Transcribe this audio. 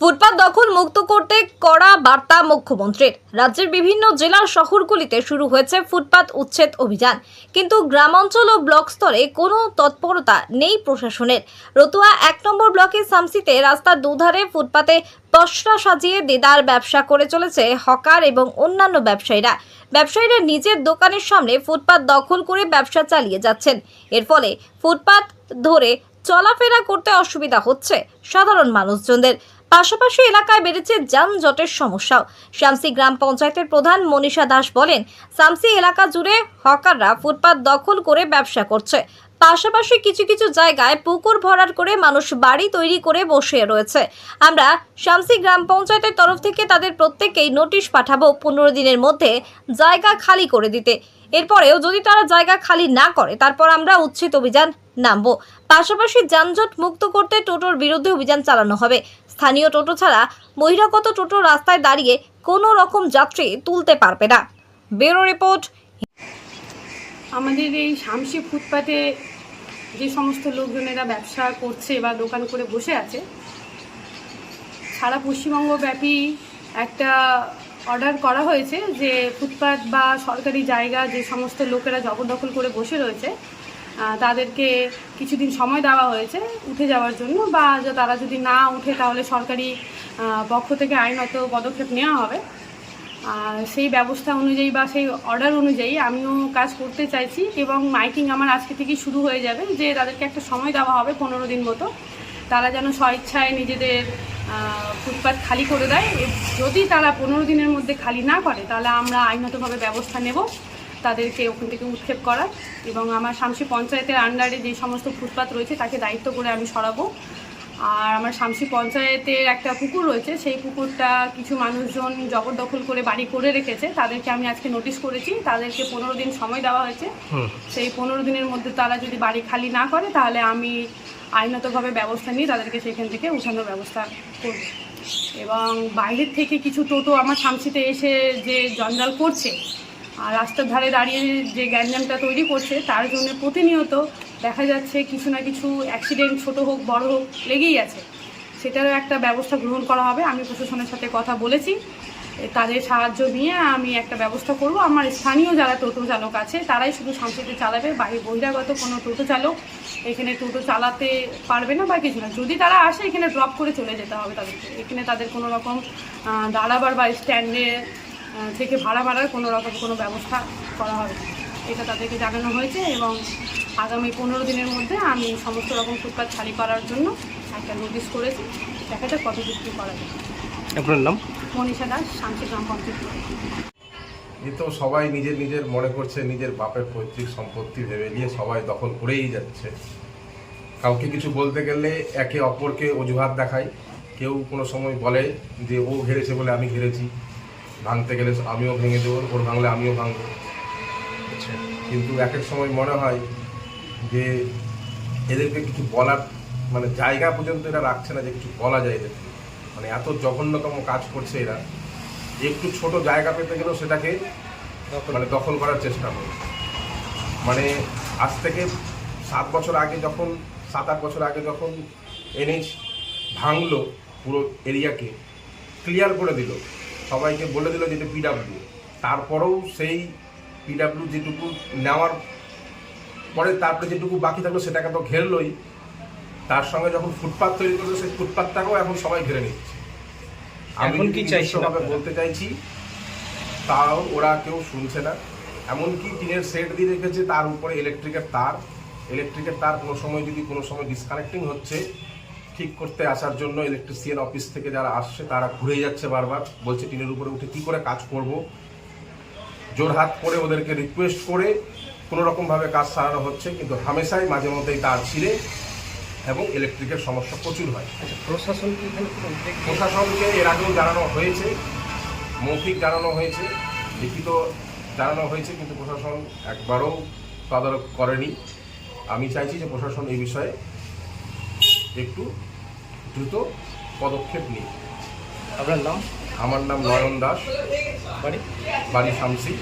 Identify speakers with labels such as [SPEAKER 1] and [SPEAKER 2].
[SPEAKER 1] ফুটপাত দখল মুক্ত করতে কড়া বার্তা মুখ্যমন্ত্রীর। রাজ্যের বিভিন্ন জেলার শহরগুলিতে শুরু হয়েছে ফুটপাত উচ্ছেদ অভিযান। কিন্তু গ্রামাঞ্চল ও ব্লক স্তরে কোনো তৎপরতা নেই প্রশাসনের। রতুয়া এক নম্বর ব্লকের সামসিতে রাস্তার দুধারে ফুটপাতে পশরা সাজিয়ে দেদার ব্যবসা করে চলেছে হকার এবং অন্যান্য ব্যবসায়ীরা। ব্যবসায়ীরা নিজের দোকানের সামনে ফুটপাত দখল করে ব্যবসা চালিয়ে যাচ্ছেন। এর ফলে ফুটপাত ধরে চলাফেরা করতে অসুবিধা হচ্ছে সাধারণ মানুষজনদের। পাশাপাশি এলাকায় বেড়েছে যানজটের সমস্যাও। শামসি গ্রাম পঞ্চায়েতের প্রধান মনীষা দাস বলেন, শামসি এলাকা জুড়ে হকাররা ফুটপাত দখল করে ব্যবসা করছে। পাশাপাশি কিছু কিছু জায়গায় পুকুর ভরাট করে মানুষ বাড়ি তৈরি করে বসে রয়েছে। আমরা শামসি গ্রাম পঞ্চায়েতের তরফ থেকে তাদের প্রত্যেককেই নোটিশ পাঠাবো পনেরো দিনের মধ্যে জায়গা খালি করে দিতে। এরপরেও যদি তারা জায়গা খালি না করে, তারপর আমরা উচ্ছেদ অভিযান নামবো। পাশাপাশি যানজট মুক্ত করতে টোটোর বিরুদ্ধে অভিযান চালানো হবে। স্থানীয় টোটো ছাড়া বহিরাগত টোটো রাস্তায় দাঁড়িয়ে কোনো রকম যাত্রী তুলতে পারবে না। ব্যুরো রিপোর্ট,
[SPEAKER 2] আমাদের এই শামসি ফুটপাতে যে সমস্ত লোকজনেরা ব্যবসা করছে বা দোকান করে বসে আছে, সারা পশ্চিমবঙ্গ ব্যাপী একটা অর্ডার করা হয়েছে যে ফুটপাত বা সরকারি জায়গা যে সমস্ত লোকেরা জবরদখল করে বসে রয়েছে তাদেরকে কিছুদিন সময় দেওয়া হয়েছে উঠে যাওয়ার জন্য বা তারা যদি না উঠে তাহলে সরকারি পক্ষ থেকে আইনত পদক্ষেপ নেওয়া হবে। সেই ব্যবস্থা অনুযায়ী বা সেই অর্ডার অনুযায়ী আমিও কাজ করতে চাইছি এবং মাইকিং আমার আজকে থেকেই শুরু হয়ে যাবে যে তাদেরকে একটা সময় দেওয়া হবে পনেরো দিন মতো। তারা যেন স্বইচ্ছায় নিজেদের ফুটপাত খালি করে দেয়। যদি তারা পনেরো দিনের মধ্যে খালি না করে তাহলে আমরা আইনতভাবে ব্যবস্থা নেব। তাদেরকে ওখান থেকে উৎক্ষেপ করার এবং আমার শামসি পঞ্চায়েতের আন্ডারে যে সমস্ত ফুটপাত রয়েছে তাকে দায়িত্ব করে আমি সরাবো। আর আমার শামসি পঞ্চায়েতের একটা পুকুর রয়েছে সেই পুকুরটা কিছু মানুষজন জবরদখল করে বাড়ি করে রেখেছে। তাদেরকে আমি আজকে নোটিশ করেছি তাদেরকে পনেরো দিন সময় দেওয়া হয়েছে। সেই পনেরো দিনের মধ্যে তারা যদি বাড়ি খালি না করে তাহলে আমি আইনতভাবে ব্যবস্থা নিয়ে তাদেরকে সেখান থেকে উঠানোর ব্যবস্থা করব। এবং বাইরের থেকে কিছু টোটো আমার শামসিতে এসে যে জঞ্জাল করছে আর রাস্তার ধারে দাঁড়িয়ে যে গ্যাঞ্জামটা তৈরি করছে, তার জন্য প্রতিনিয়ত দেখা যাচ্ছে কিছু না কিছু অ্যাক্সিডেন্ট ছোট হোক, বড় হোক, লেগেই আছে। সেটারও একটা ব্যবস্থা গ্রহণ করা হবে। আমি প্রশাসনের সাথে কথা বলেছি। তাদের সাহায্য নিয়ে আমি একটা ব্যবস্থা করব। আমার স্থানীয় যারা টোটো চালক আছে, তারাই শুধু শান্তিতে চালাবে বাইরে বহিরাগত কোনো টোটো চালক এখানে টোটো চালাতে পারবে না বা কিছু না। যদি তারা আসে, এখানে ড্রপ করে চলে যেতে হবে তাদেরকে। এখানে তাদের কোনো রকম দাঁড়াবার বা স্ট্যান্ডে থেকে ভাড়া ভাড়ার কোনো রকম কোনো ব্যবস্থা করা হবে এটা তাদেরকে জানানো হয়েছে এবং আগামী পনেরো দিনের মধ্যে আমি সমস্ত রকম ফুটপাত খালি করার জন্য একটা নোটিশ করেছি। দেখা যাক কত কী করা যায়।
[SPEAKER 3] আপনার নাম?
[SPEAKER 2] মনীষা দাস শান্তি গ্রাম পঞ্চায়েত
[SPEAKER 4] এ তো সবাই নিজের নিজের মনে করছে নিজের বাপের পৈতৃক সম্পত্তি ভেবে নিয়ে সবাই দখল করেই যাচ্ছে। কাউকে কিছু বলতে গেলে একে অপরকে অজুহাত দেখায়। কেউ কোনো সময় বলে যে ও ঘেরেছে বলে আমি ঘেরেছি। ভাঙতে গেলে আমিও ভেঙে দেবো ওর ভাঙলে আমিও ভাঙবো।
[SPEAKER 3] আচ্ছা।
[SPEAKER 4] কিন্তু এক এক সময় মনে হয় যে এদেরকে কিছু বলার মানে জায়গা পর্যন্ত এরা রাখছে না যে কিছু বলা যায় এদেরকে মানে এত জঘন্যতম কাজ করছে এরা একটু ছোট জায়গা পেতে গেলেও সেটাকে মানে দখল করার চেষ্টা করে। মানে আজ থেকে সাত বছর আগে যখন সাত আট বছর আগে যখন এনএইচ ভাঙলো পুরো এরিয়াকে ক্লিয়ার করে দিল। সবাইকে বলে দিল যে এটা পিডাব্লিউ তারপরেও সেই পিডাব্লিউ যেটুকু নেওয়ার পরে তারপরে যেটুকু বাকি থাকল সেটাকে তো ঘেরলোই। তার সঙ্গে যখন ফুটপাথ তৈরি করল সেই ফুটপাথটাকেও এখন সবাই ঘিরে নিচ্ছে। আমি
[SPEAKER 3] কি চাইছেন
[SPEAKER 4] বলতে চাইছি তাও ওরা কেউ শুনছে না। এমনকি টিনের সেট দিয়ে রেখেছে তার উপরে ইলেকট্রিকের তার। ইলেকট্রিকের তার কোনো সময় যদি কোনো সময় ডিসকানেক্টিং হচ্ছে ঠিক করতে আসার জন্য ইলেকট্রিশিয়ান অফিস থেকে যারা আসছে তারা ঘুরে যাচ্ছে বারবার। বলছে টিনের উপরে উঠে কি করে কাজ করব? জোরহাত করে ওদেরকে রিকোয়েস্ট করে কোনো রকমভাবে কাজ সারানো হচ্ছে কিন্তু হামেশাই মাঝে মধ্যেই তার ছিঁড়ে এবং ইলেকট্রিকের সমস্যা প্রচুর হয়।
[SPEAKER 3] আচ্ছা প্রশাসন কি এখানে কোনো উদ্বেগ নিয়েছে?
[SPEAKER 4] প্রশাসনকে এর আগেও জানানো হয়েছে মৌখিক জানানো হয়েছে লিখিত জানানো হয়েছে কিন্তু প্রশাসন একবারও তদারক করেনি। আমি চাইছি যে প্রশাসন এই বিষয়ে একটু দ্রুত পদক্ষেপ নিই
[SPEAKER 3] আপনার নাম?
[SPEAKER 4] আমার নাম নয়ন দাস।
[SPEAKER 3] বাড়ি?
[SPEAKER 4] বাড়ি শামসি।